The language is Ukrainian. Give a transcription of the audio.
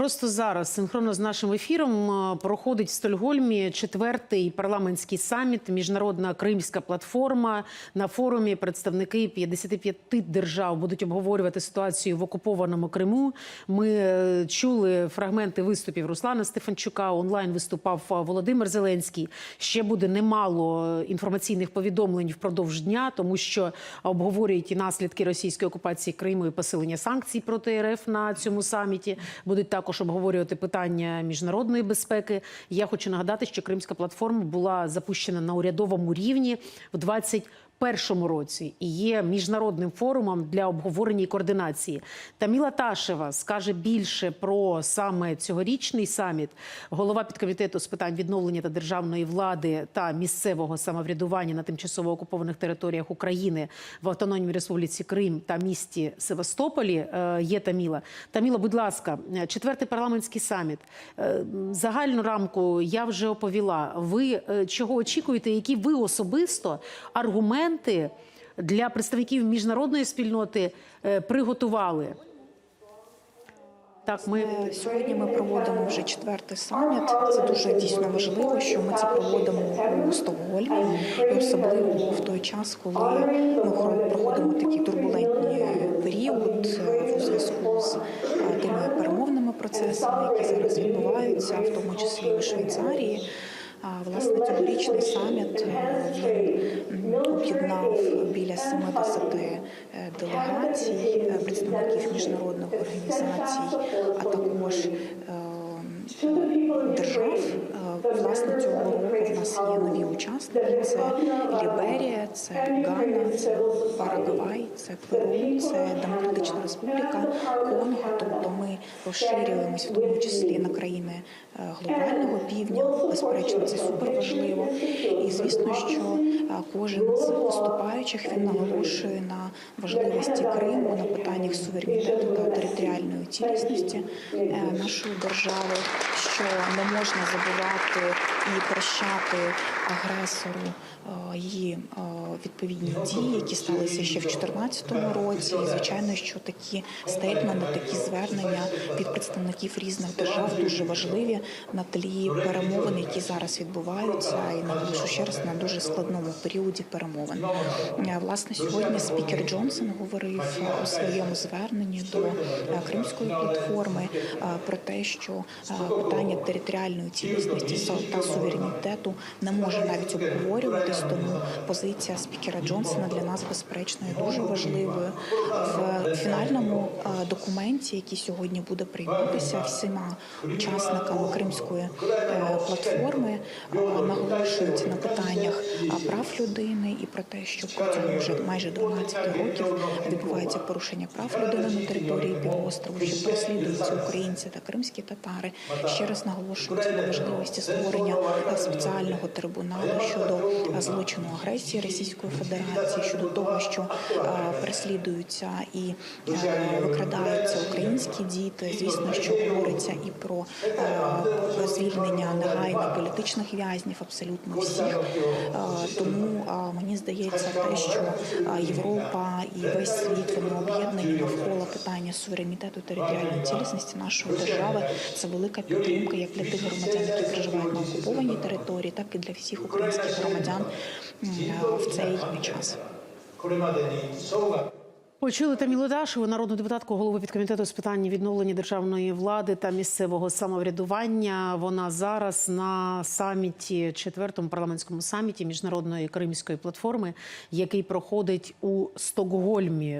просто зараз, синхронно з нашим ефіром, е, проходить в Стокгольмі четвертий парламентський саміт, міжнародна кримська платформа. На форумі представники 55 держав будуть обговорювати ситуацію в окупованому Криму. Ми е, чули фрагменти виступів Руслана Стефанчука. Онлайн виступав е, Володимир Зеленський. Ще буде немало інформаційних повідомлень впродовж дня, тому що обговорюють і наслідки російської окупації Криму і посилення санкцій проти РФ на цьому саміті. Будуть також обговорювати питання міжнародної безпеки. Я хочу нагадати, що Кримська платформа була запущена на урядовому рівні в 21 році і є міжнародним форумом для обговорення і координації. Таміла Ташева скаже більше про саме цьогорічний саміт. Голова підкомітету з питань відновлення та державної влади та місцевого самоврядування на тимчасово окупованих територіях України в Автономній Республіці Крим та місті Севастополі е, є Таміла. Таміла, будь ласка, четвертий парламентський саміт. Е, Загальну рамку я вже оповіла. Ви е, чого очікуєте? Які ви особисто аргументи для представників міжнародної спільноти е, приготували? Так, ми Е, Сьогодні ми проводимо вже четвертий саміт. Це дуже дійсно важливо, що ми це проводимо у Стокгольмі, і особливо в той час, коли ми проходимо такий турбулентний період е, у зв'язку з тими перемовними процесами, які зараз відбуваються, в тому числі у Швейцарії. Власне, цьогорічний саміт е, об'єднав біля 70 е, делегацій, е, представників міжнародних організацій, а також держав. Власне, цього року в нас є нові учасники: це Ліберія, це Гана, це Парагвай, це Перу, це Демократична Республіка Конго. Тобто ми розширюємось в тому числі на країни е, глобального півдня. Безперечно, це супер важливо. І звісно, що кожен з виступаючих він наголошує на важливості Криму, на питаннях суверенітету та територіальної цілісності е, нашої держави, що не можна забувати і прощати агресору е, її е, відповідні дії, які сталися ще в 2014 році. І звичайно, що такі стейтменти, такі звернення від представників різних держав дуже важливі на тлі перемовин, які зараз відбуваються, і наголошу ще раз на дуже складному періоді перемовин. Е, Власне, сьогодні спікер Джонсон говорив у своєму зверненні до Кримської платформи про те, що питання територіальної цілісності та суверенітету не може навіть обговорюватись, тому позиція спікера Джонсона для нас безперечно є дуже важливою в фінальному е, документі, який сьогодні буде прийматися всіма учасниками Кримської е, платформи, е, наголошується на питаннях прав людини і про те, що протягом вже майже 12 років відбувається порушення прав людини на території півострову, що переслідуються українці та кримські татари. Ще раз наголошується на важливості створення спеціального трибуналу щодо е, злочину агресії Російської Федерації, щодо того, що е, переслідуються і е, викрадаються українські діти. Звісно, що говориться і про звільнення негайно політичних в'язнів, абсолютно всіх. Е, Тому е, мені здається, те, що е, Європа і весь світ вони об'єднані навколо питання суверенітету територіальної цілісності нашої держави. Це велика підтримка як для тих громадян, які проживають на окупованій території, так і для всіх українських громадян в цей час. Почули Тамілу Дашеву, народну депутатку голову від комітету з питань відновлення державної влади та місцевого самоврядування. Вона зараз на саміті четвертому парламентському саміті міжнародної кримської платформи, який проходить у Стокгольмі.